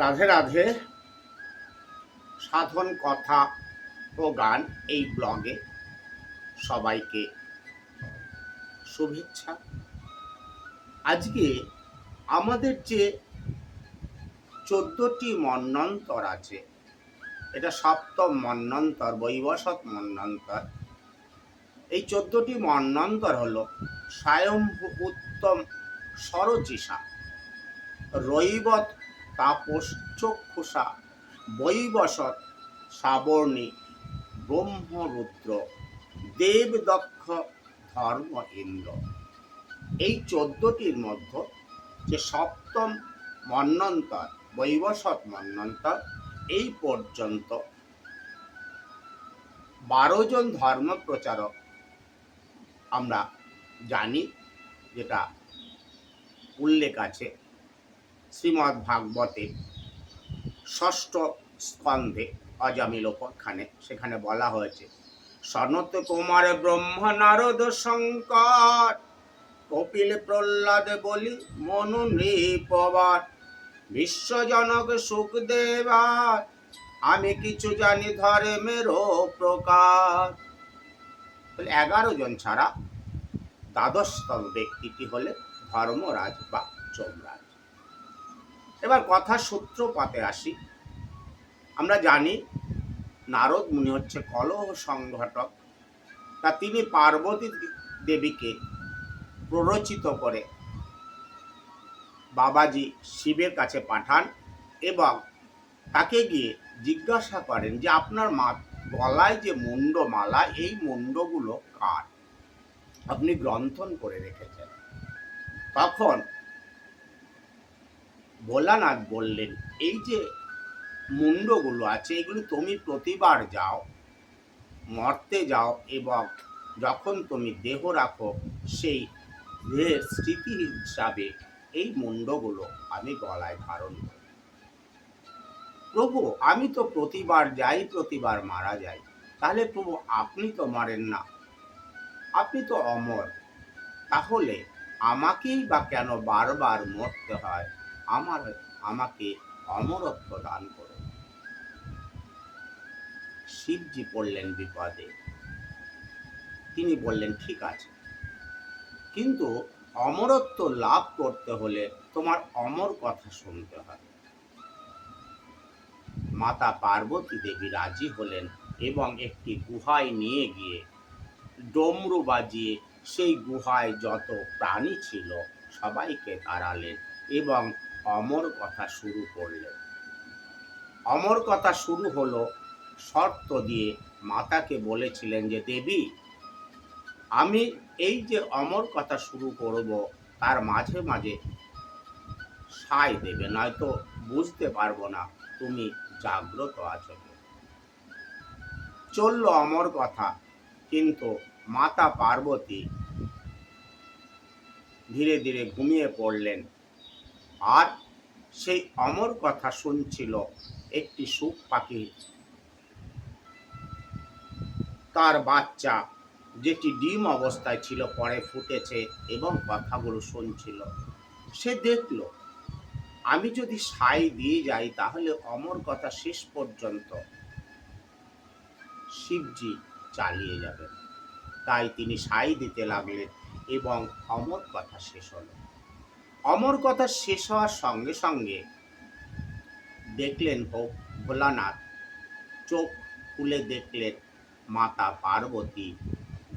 রাধে রাধে। সাধন, কথা ও গান এই ব্লগে সবাইকে শুভেচ্ছা। আজকে আমাদের যে চোদ্দটি মন্নন্তর আছে, এটা সপ্তম মন্নন্তর বৈবসৎ মন্নন্তর। এই চোদ্দটি মন্নন্তর হলো স্বয়ম্ভু উত্তম সরচিষা রৈবত তাপস চক্ষুষা। বৈবসৎ সাবর্ণী ব্রহ্মরুদ্র। দেবদক্ষ ধর্ম ইন্দ্র এই চোদ্দটির মধ্যে যে সপ্তম মন্নন্তর, বৈবসৎ মন্নন্তর, এই পর্যন্ত বারো জন ধর্ম প্রচারক আমরা জানি, যেটা উল্লেখ আছে। শ্রীমদ্ ভাগবতে ষষ্ঠ স্কন্ধে অজামিল উপাখ্যানে সেখানে বলা হয়েছে, সনত কুমার ব্রহ্ম নারদ শঙ্কর, কপিল প্রহ্লাদ বলি মনু নৃপবার, বিশ্বজনক সুখদেবার, আমি কিছু জানি ধর্মেরও প্রকার। তাহলে এগারো জন ছাড়া দ্বাদশতম ব্যক্তিটি হলে ধর্মরাজ বা যমরাজ। এবার কথা সূত্রপাতে আসি। আমরা জানি, নারদ মুনি হচ্ছে কলহ সংঘটক। তা তিনি পার্বতী দেবীকে প্ররোচিত করে বাবাজি শিবের কাছে পাঠান এবং তাকে গিয়ে জিজ্ঞাসা করেন যে, আপনার মা, গলায় যে মুন্ডমালা, এই মুন্ডগুলো কার? আপনি গ্রন্থন করে রেখেছেন। তখন ভোলানাথ বললেন, এই যে মুন্ডগুলো আছে, এগুলো তুমি প্রতিবার যাও, মর্তে যাও এবং যখন তুমি দেহ রাখো, সেই দেহের স্মৃতি হিসাবে এই মুন্ডগুলো আমি গলায় ধারণ করি। প্রভু, আমি তো প্রতিবার যাই, প্রতিবার মারা যাই। তাহলে প্রভু, আপনি তো মারেন না। আপনি তো অমর। তাহলে আমাকেই বা কেন বারবার মরতে হয়? আমার আমাকে অমরত্ব দান করুন শিবজি পড়লেন বিপদে। তিনি বললেন, ঠিক আছে। কিন্তু অমরত্ব লাভ করতে হলে তোমার অমর কথা শুনতে হবে মাতা পার্বতী দেবী রাজি হলেন এবং একটি গুহায় নিয়ে গিয়ে ডমরু বাজিয়ে সেই গুহায় যত প্রাণী ছিল সবাইকে তাড়ালেন এবং অমর কথা শুরু করলেন অমর কথা শুরু হলো শর্ত দিয়ে মাতাকে বলেছিলেন যে, দেবী, আমি এই যে অমর কথা শুরু করব, তার মাঝে মাঝে সাই দেবে, নয়তো বুঝতে পারব না তুমি জাগ্রত আছো চলল অমর কথা, কিন্তু মাতা পার্বতী ধীরে ধীরে ঘুমিয়ে পড়লেন। আর সেই অমর কথা শুনছিল একটি সুখ পাখি তার বাচ্চা, যেটি ডিম অবস্থায় ছিল, পরে ফুটেছে এবং কথাগুলো শুনছিল। সে দেখল, আমি যদি সাই দিয়ে যাই, তাহলে অমর কথা শেষ পর্যন্ত শিবজি চালিয়ে যাবেন তাই তিনি সাই দিতে লাগলেন এবং অমর কথা শেষ হলো। অমর কথা শেষ হওয়ার সঙ্গে সঙ্গে দেখলেন ভোলানাথ। চোখ খুলে দেখলেন মাতা পার্বতী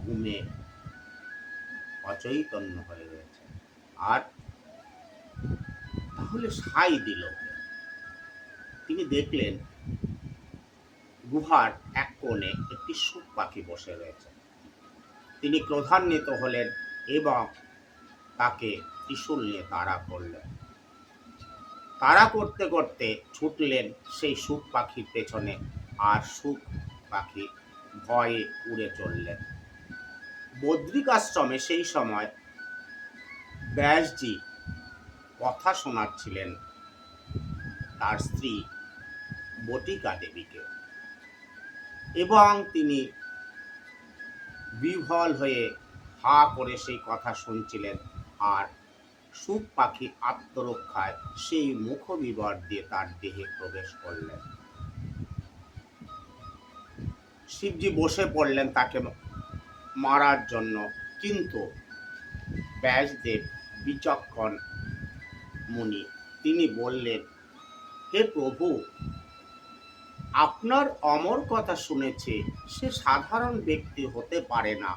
ঘুমে অচৈতন্য হয়ে রয়েছে। আর তাহলে সাই দিল তিনি দেখলেন গুহার এক কোণে একটি সুখ পাখি বসে রয়েছে। তিনি ক্রোধান্বিত হলেন এবং তাকে ত্রিশূল নিয়ে তাড়া করলেন তাড়া করতে করতে ছুটলেন সেই সুখ পাখির পেছনে আর সুখ পাখি ভয়ে উড়ে চললেন। বদ্রিক আশ্রমে সেই সময় ব্যাসজি কথা শোনাচ্ছিলেন তার স্ত্রী বটিকা দেবীকে এবং তিনি বিহ্বল হয়ে হা করে সেই কথা শুনছিলেন আর সুখ পাখি আত্মরক্ষায় সেই মুখবিবর দিয়ে তার দেহে প্রবেশ করলেন। শিবজি বসে পড়লেন তাকে মারার জন্য, কিন্তু ব্যাসদেব বিচক্ষণ মুনি। তিনি বললেন, হে প্রভু, আপনার অমর কথা শুনেছে, সে সাধারণ ব্যক্তি হতে পারে না।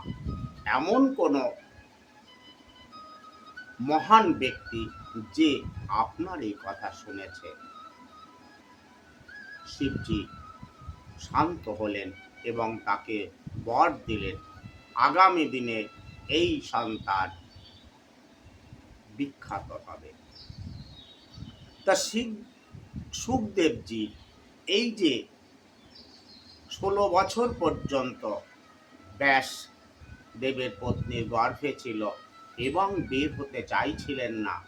এমন কোনো মহান ব্যক্তি যে আপনার এই কথা শুনেছে। শিবজি শান্ত হলেন এবং তাকে বর দিলেন। আগামী দিনে এই সন্তান বিখ্যাত হবে। তা শিব, সুখদেবজি, এই যে ষোলো বছর পর্যন্ত ব্যাস দেবের পত্নীর গর্ভে ছিল এবং বের হতে চাইছিলেন না।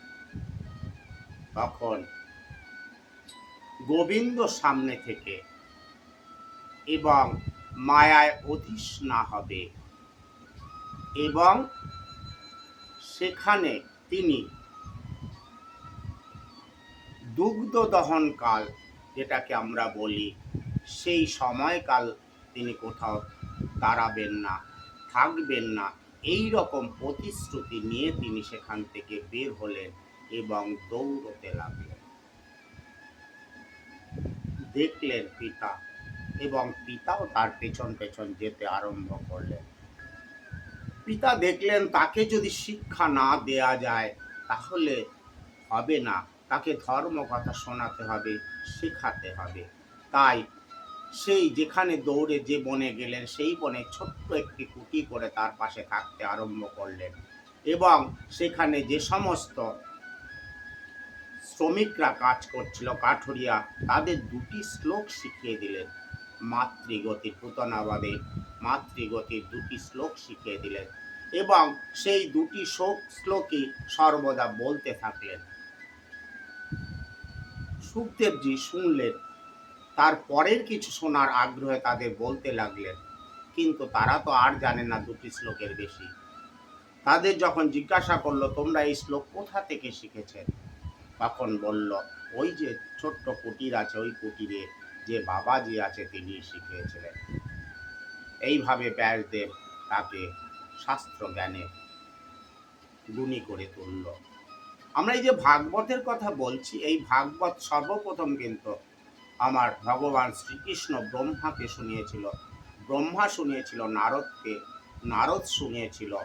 তখন গোবিন্দ সামনে থেকে এবং মায়ায় অধীশ না হবে এবং সেখানে তিনি দুগ্ধ দহনকাল, যেটাকে আমরা বলি, সেই সময়কাল তিনি কোথাও দাঁড়াবেন না, থাকবেন না। এই রকম প্রতিশ্রুতি নিয়ে তিনি সেখান থেকে বের হলেন এবং দৌড়তে লাগলেন। দেখলেন পিতা এবং পিতাও তার পেছন পেছন যেতে আরম্ভ করলেন। পিতা দেখলেন তাকে যদি শিক্ষা না দেয়া যায়, তাহলে হবে না। তাকে ধর্ম কথা শোনাতে হবে, শেখাতে হবে। তাই সেই যেখানে দৌড়ে যে বনে গেলেন, সেই বনে ছোট্ট একটি কুটি করে তার পাশে থাকতে আরম্ভ করলেন। এবং সেখানে যে সমস্ত শ্রমিকরা কাজ করছিল কাঠুরিয়া, তাদের দুটি শ্লোক শিখিয়ে দিলেন। মাতৃগতি পুতনাবাদে মাতৃগতির দুটি শ্লোক শিখিয়ে দিলেন এবং সেই দুটি শোক শ্লোকই সর্বদা বলতে থাকলেন। সুখদেবজি শুনলেন তার পরের কিছু শোনার আগ্রহে তাদের বলতে লাগলেন, কিন্তু তারা তো আর জানে না দুটি শ্লোকের বেশি। তাদের যখন জিজ্ঞাসা করল, তোমরা এই শ্লোক কোথা থেকে শিখেছেন তখন বলল, ওই যে ছোট্ট কুটির আছে, ওই কুটিরে যে বাবাজি আছে তিনি শিখিয়েছিলেন। এইভাবে ব্যাসদেব তাকে শাস্ত্র জ্ঞানে গুণী করে তুলল। আমরা এই যে ভাগবতের কথা বলছি, এই ভাগবত সর্বপ্রথম কিন্তু আমার ভগবান শ্রীকৃষ্ণ ব্রহ্মাকে শুনিয়েছিল। ব্রহ্মা শুনিয়েছিল, নারদকে, নারদ শুনিয়েছিল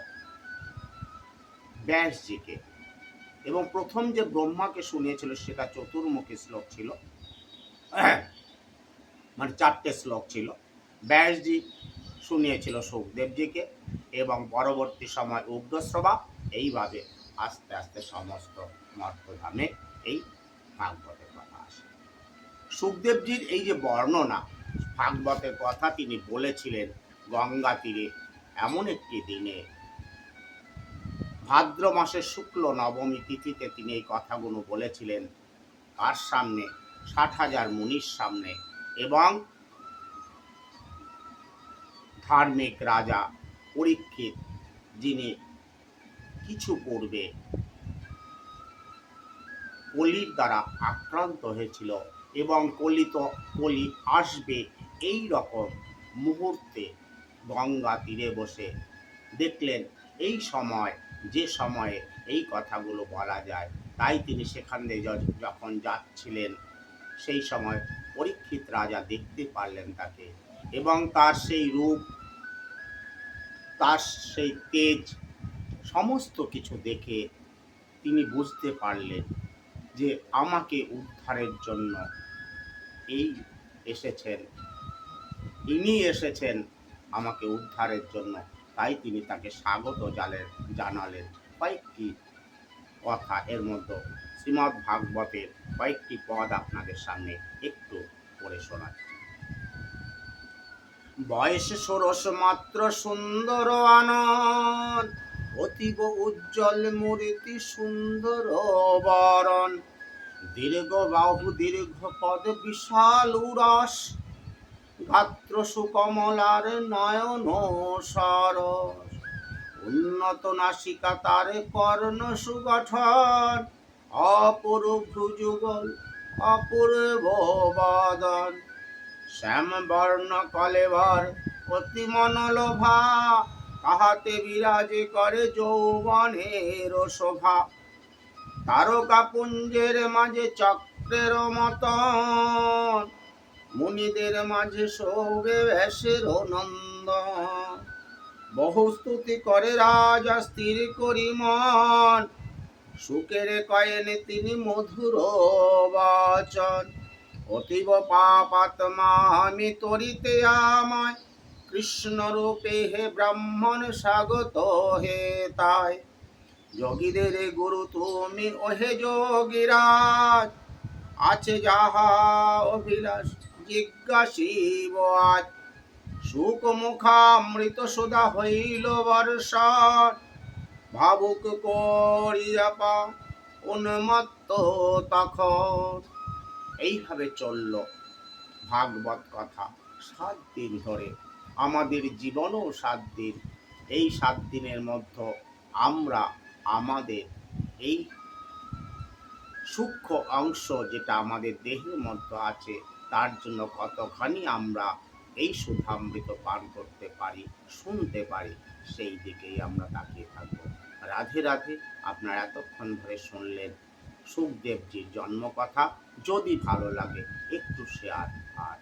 ব্যাসজিকে। এবং প্রথম যে ব্রহ্মাকে শুনিয়েছিল সেটা চতুর্মুখী শ্লোক ছিল। মানে চারটে শ্লোক ছিল। ব্যাসজি শুনিয়েছিল সুখদেবজিকে এবং পরবর্তী সময় উগ্রশ্রবা এইভাবে আস্তে আস্তে সমস্ত মর্তধামে এই আসে সুখদেবজির এই যে বর্ণনা, ভাগবতের কথা তিনি বলেছিলেন গঙ্গা তীরে এমন একটি দিনে। ভাদ্র মাসের শুক্ল নবমী তিথিতে তিনি এই কথাগুলো বলেছিলেন কার সামনে ষাট হাজার মুনির সামনে এবং ধার্মিক রাজা পরীক্ষিত যিনি কিছু পূর্বে কলির দ্বারা আক্রান্ত হয়েছিল এবং কলিত কলি আসবে এই রকম মুহূর্তে গঙ্গা তীরে বসে। দেখলেন, এই সময়, যে সময়ে এই কথাগুলো বলা যায়, তাই তিনি সেখান দিয়ে যখন যাচ্ছিলেন, সেই সময় পরীক্ষিত রাজা দেখতে পারলেন তাকে এবং তার সেই রূপ, তার সেই তেজ, সমস্ত কিছু দেখে তিনি বুঝতে পারলেন যে আমাকে উদ্ধারের জন্য এই এসেছেন। ইনি এসেছেন আমাকে উদ্ধারের জন্য। তাই তিনি তাকে স্বাগত জালের, জানালেন। কয়েকটি কথা এর মধ্যে। শ্রীমদ্ ভাগবতের কয়েকটি পদ আপনাদের সামনে একটু পড়ে শোনাচ্ছি বয়সে ষোড়শ মাত্র সুন্দর আনন্দ, অতীব উজ্জ্বল মূর্তি সুন্দর বরণ। দীর্ঘ বাহু, দীর্ঘ পদ, বিশাল উরস। গাত্র সুকমলার নয়ন সরস। উন্নত নাসিকা তারে কর্ণ সুগঠন। অপরূপ ভ্রুযুগল, অপূর্ব বদন। শ্যাম বর্ণ কলেবর, অতি মনোলোভা। তাহাতে বিরাজে করে যৌবনের শোভা। তারকা পুঞ্জের মাঝে চক্রের মতন, মুনিদের মাঝে শোভে ভেসের নন্দন। বহু স্তুতি করে রাজা, স্থির করি মন। সুখের কয়েনে তিনি মধুর বচন। অতীব পাপাত্মা আমি তরিতে আমায় কৃষ্ণ রূপে হে ব্রাহ্মণ স্বাগত হে তাই। যোগীদের গুরু তুমি, ওহে যোগীরাজ। আছে যাহা অভিলাষ, জিজ্ঞাসিব আজ। সুখ মুখামৃত সুধা হইল বর্ষণ ভাবুক করিয়া পা, উন্মত্ত তখন এইভাবে চলল ভাগবত কথা সাত দিন ধরে। আমাদের জীবনও সাত দিন। এই সাত দিনের মধ্যে আমরা আমাদের এই সূক্ষ্ম অংশ যেটা আমাদের দেহের মধ্যে আছে, তার জন্য কতখানি আমরা এই সুধামৃত পান করতে পারি, শুনতে পারি, সেই দিকেই আমরা তাকিয়ে থাকব। রাধে রাধে, আপনারা এতক্ষণ ধরে শুনলেন সুখদেবজির জন্মকথা। যদি ভালো লাগে, একটু শেয়ার আর